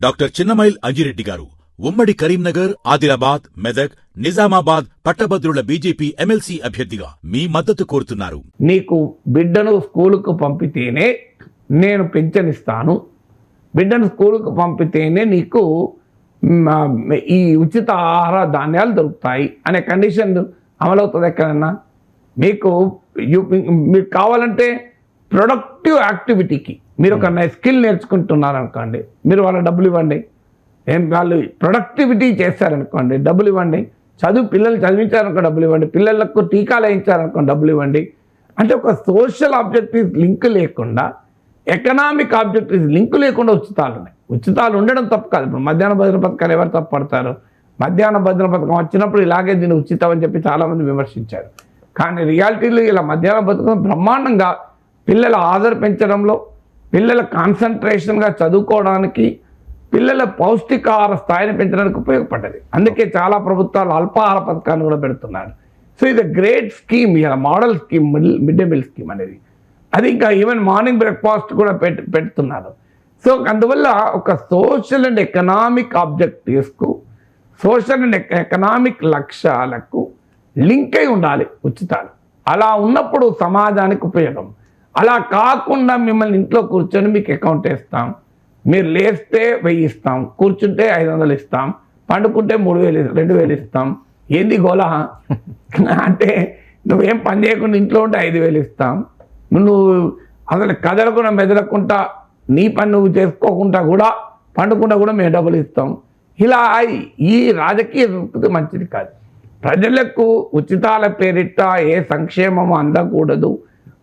Doctor Chinnamail Anji Reddy గారు ఉమ్మడి కరీంనగర్ ఆదిలాబాద్ మెదక్ నిజామాబాద్ పట్టభద్రుల బీజేపీ ఎమ్మెల్సీ అభ్యర్థిగా మీ మద్దతు కోరుతున్నారు. నీకు బిడ్డను స్కూలుకు పంపితేనే నేను పెన్షన్ ఇస్తాను బిడ్డను స్కూలుకు పంపితేనే నీకు ఈ ఉచిత ఆహార ధాన్యాలు దొరుకుతాయి అనే కండిషన్ అమలవుతుంది ఎక్కడన్నా? మీకు యు- మీకు కావాలంటే ప్రొడక్టివ్ యాక్టివిటీకి మీరు ఒక స్కిల్ నేర్చుకుంటున్నారు అనుకోండి మీరు వాళ్ళ డబ్బులు ఇవ్వండి. ఏం వాళ్ళు ప్రొడక్టివిటీ చేస్తారనుకోండి డబ్బులు ఇవ్వండి. చదువు పిల్లలు చదివించారనుకో డబ్బులు ఇవ్వండి. పిల్లలకు టీకాలు వేయించారనుకో డబ్బులు ఇవ్వండి. అంటే ఒక సోషల్ ఆబ్జెక్టివ్స్ లింక్ లేకుండా ఎకనామిక్ ఆబ్జెక్టివ్స్ లింక్ లేకుండా ఉచితాలు ఉన్నాయి. ఉచితాలు ఉండడం తప్పు కాదు. ఇప్పుడు మధ్యాహ్న భద్ర పథకాలు ఎవరు తప్పు పడతారు? మధ్యాహ్న భద్ర పథకం వచ్చినప్పుడు ఇలాగే దీన్ని ఉచితం అని చెప్పి చాలామంది విమర్శించారు. కానీ రియాలిటీలో ఇలా మధ్యాహ్న పథకం బ్రహ్మాండంగా పిల్లల ఆదర పెంచడంలో పిల్లల కాన్సన్ట్రేషన్గా చదువుకోవడానికి పిల్లల పౌష్టికాహార స్థాయిని పెంచడానికి ఉపయోగపడ్డది. అందుకే చాలా ప్రభుత్వాలు అల్పాహార పథకాన్ని కూడా పెడుతున్నారు. సో ఇది గ్రేట్ స్కీమ్ ఇలా model scheme middle mid day meal scheme అనేది. అది ఇంకా ఈవెన్ మార్నింగ్ బ్రేక్ఫాస్ట్ కూడా పెట్ పెడుతున్నారు. సో అందువల్ల ఒక సోషల్ అండ్ ఎకనామిక్ ఆబ్జెక్టివ్స్కు సోషల్ అండ్ ఎకనామిక్ లక్ష్యాలకు లింక్ అయి ఉండాలి ఉచితాలు. అలా ఉన్నప్పుడు సమాజానికి ఉపయోగం. అలా కాకుండా మిమ్మల్ని ఇంట్లో కూర్చొని మీకు అకౌంట్ వేస్తాం. మీరు లేస్తే వెయ్యి ఇస్తాం. కూర్చుంటే ఐదు వందలు ఇస్తాం. పండుకుంటే మూడు వేలు రెండు వేలు ఇస్తాం. ఏంది గోలా? అంటే నువ్వేం పని చేయకుండా ఇంట్లో ఉంటే ఐదు వేలు ఇస్తాం. నువ్వు అసలు కదలకుండా మెదలకుండా నీ పని నువ్వు చేసుకోకుండా కూడా పండుకుండా కూడా మేము డబ్బులు ఇస్తాం. ఇలా ఈ రాజకీయ సంస్కృతి మంచిది కాదు. ప్రజలకు ఉచితాల పేరిట ఏ సంక్షేమము అందకూడదు.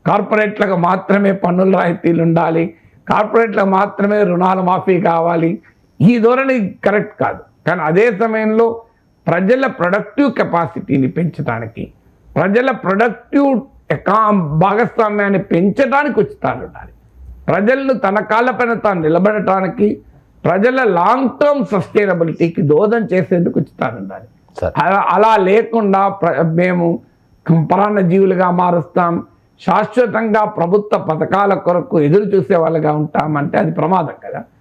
కార్పొరేట్లకు మాత్రమే పన్నుల రాయితీలు ఉండాలి. కార్పొరేట్లకు మాత్రమే రుణాల మాఫీ కావాలి. ఈ ధోరణి కరెక్ట్ కాదు. కానీ అదే సమయంలో ప్రజల ప్రొడక్టివ్ కెపాసిటీని పెంచడానికి ప్రజల ప్రొడక్టివ్ ఎకా భాగస్వామ్యాన్ని పెంచడానికి ఉచితాలు ఉండాలి. ప్రజలను తన కాళ్ళపైన తాను నిలబడటానికి ప్రజల లాంగ్ టర్మ్ సస్టైనబిలిటీకి దోహదం చేసేందుకు ఉచితాలు ఉండాలి. అలా- లేకుండా ప్ర- మేము పరాన్న జీవులుగా మారుస్తాం. శాశ్వతంగా ప్రభుత్వ పథకాల కొరకు ఎదురు చూసే వాళ్ళగా ఉంటామంటే అది ప్రమాదం కదా.